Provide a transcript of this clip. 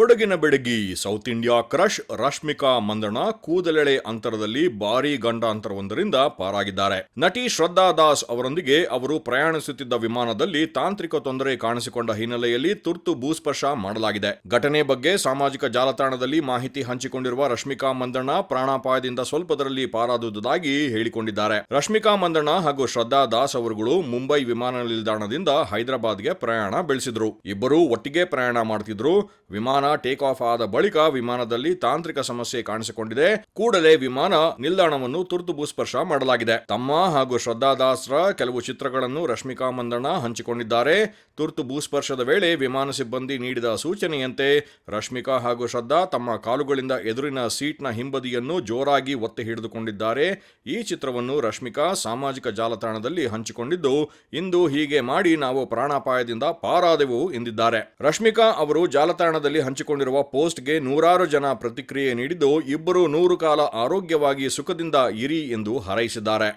ಕೊಡಗಿನ ಬೆಡಗಿ south India crush Rashmika Mandanna ಕೂದಲೆಳೆ ಅಂತರದಲ್ಲಿ ಭಾರೀ ಗಂಡಾಂತರವೊಂದರಿಂದ ಪಾರಾಗಿದ್ದಾರೆ. ನಟಿ ಶ್ರದ್ಧಾ ದಾಸ್ ಅವರೊಂದಿಗೆ ಅವರು ಪ್ರಯಾಣಿಸುತ್ತಿದ್ದ ವಿಮಾನದಲ್ಲಿ ತಾಂತ್ರಿಕ ತೊಂದರೆ ಕಾಣಿಸಿಕೊಂಡ ಹಿನ್ನೆಲೆಯಲ್ಲಿ ತುರ್ತು ಭೂಸ್ಪರ್ಶ ಮಾಡಲಾಗಿದೆ. ಘಟನೆ ಬಗ್ಗೆ ಸಾಮಾಜಿಕ ಜಾಲತಾಣದಲ್ಲಿ ಮಾಹಿತಿ ಹಂಚಿಕೊಂಡಿರುವ ರಶ್ಮಿಕಾ ಮಂದಣ್ಣ ಪ್ರಾಣಾಪಾಯದಿಂದ ಸ್ವಲ್ಪದರಲ್ಲಿ ಪಾರಾದುದಾಗಿ ಹೇಳಿಕೊಂಡಿದ್ದಾರೆ. ರಶ್ಮಿಕಾ ಮಂದಣ್ಣ ಹಾಗೂ ಶ್ರದ್ಧಾ ದಾಸ್ ಅವರುಗಳು ಮುಂಬೈ ವಿಮಾನ ನಿಲ್ದಾಣದಿಂದ ಹೈದರಾಬಾದ್ಗೆ ಪ್ರಯಾಣ ಬೆಳೆಸಿದ್ರು. ಇಬ್ಬರೂ ಒಟ್ಟಿಗೆ ಪ್ರಯಾಣ ಮಾಡ್ತಿದ್ರು. ವಿಮಾನ ಟೇಕ್ ಆಫ್ ಆದ ಬಳಿಕ ವಿಮಾನದಲ್ಲಿ ತಾಂತ್ರಿಕ ಸಮಸ್ಯೆ ಕಾಣಿಸಿಕೊಂಡಿದೆ. ಕೂಡಲೇ ವಿಮಾನ ನಿಲ್ದಾಣವನ್ನು ತುರ್ತು ಭೂಸ್ಪರ್ಶ ಮಾಡಲಾಗಿದೆ. ತಮ್ಮ ಹಾಗೂ ಶ್ರದ್ಧಾ ದಾಸ್ರ ಕೆಲವು ಚಿತ್ರಗಳನ್ನು ರಶ್ಮಿಕಾ ಮಂದಣ್ಣ ಹಂಚಿಕೊಂಡಿದ್ದಾರೆ. ತುರ್ತು ಭೂಸ್ಪರ್ಶದ ವೇಳೆ ವಿಮಾನ ಸಿಬ್ಬಂದಿ ನೀಡಿದ ಸೂಚನೆಯಂತೆ ರಶ್ಮಿಕಾ ಹಾಗೂ ಶ್ರದ್ಧಾ ತಮ್ಮ ಕಾಲುಗಳಿಂದ ಎದುರಿನ ಸೀಟ್ನ ಹಿಂಬದಿಯನ್ನು ಜೋರಾಗಿ ಒತ್ತಿ ಹಿಡಿದುಕೊಂಡಿದ್ದಾರೆ. ಈ ಚಿತ್ರವನ್ನು ರಶ್ಮಿಕಾ ಸಾಮಾಜಿಕ ಜಾಲತಾಣದಲ್ಲಿ ಹಂಚಿಕೊಂಡಿದ್ದು, ಇಂದು ಹೀಗೆ ಮಾಡಿ ನಾವು ಪ್ರಾಣಾಪಾಯದಿಂದ ಪಾರಾದೆವು ಎಂದಿದ್ದಾರೆ. ರಶ್ಮಿಕಾ ಅವರು ಜಾಲತಾಣದಲ್ಲಿ ಹಂಚಿಕೊಂಡಿರುವ ಪೋಸ್ಟ್ಗೆ ನೂರಾರು ಜನ ಪ್ರತಿಕ್ರಿಯೆ ನೀಡಿದ್ದು ಇಬ್ಬರು ನೂರು ಕಾಲ ಆರೋಗ್ಯವಾಗಿ ಸುಖದಿಂದ ಇರಿ ಎಂದು ಹಾರೈಸಿದ್ದಾರೆ.